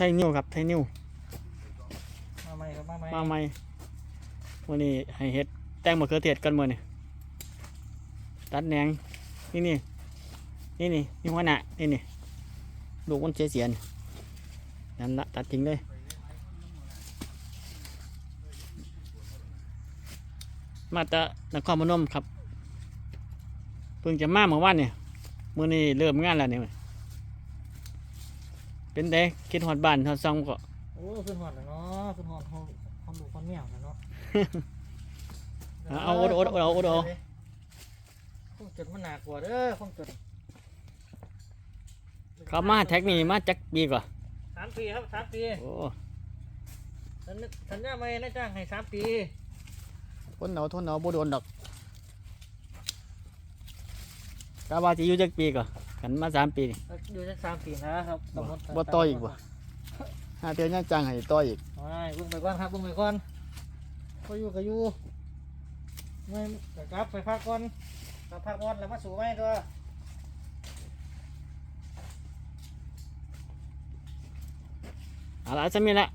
ไทยนิวครับไทยนิวมาใหม่ครับมาใหม่มาใหม่วันนี้ให้เฮ็ดแตงมะเขือเทศกันมื้อนี่ตัดแหนงนี่นี่นี่นี่นี่หัวหน้านี่นี่ลูกมันเสียเสียนนั่นละตัดทิ้งเลยมาจากนครพนมครับ เพิ่งจะมาเมื่อวานเนี่ยมื้อนี้เริ่มงานแล้วเนี่ย เป็นไดคิดฮอดบ้านฮอดซองก็ โอ้ขึ้นหอดแล้วเนาะขึ้นหอดห้องห้องดูห้องเมียวแล้วเนาะ เอาเอาเอาเอาเอาเอาเอา คงจดมันหนักกว่าเด้อคงจดเขามาแท็กนี่มาจักปีกว่าสามปีครับสามปีโอ้สัญญาสัญญาไม่ได้จ้างให้สามปีทนเอาทนเอาบ่โดนดอกกาว่าสิอยู่จักปีก่อน กันมาสามปีนี่อยู่ได้สามปีนะครับกำหนดบ่ต่ออีกบ่หาเทื่อยังจ้างให้ต่ออีกไม่บุ้งไปก่อนครับบุ้งไปก่อนก็อยู่ก็อยู่ไม่ก็กลับไปพักก่อนกลับพักก่อนแล้วมาสู่ไม่ตัวเอาล่ะจะมีละ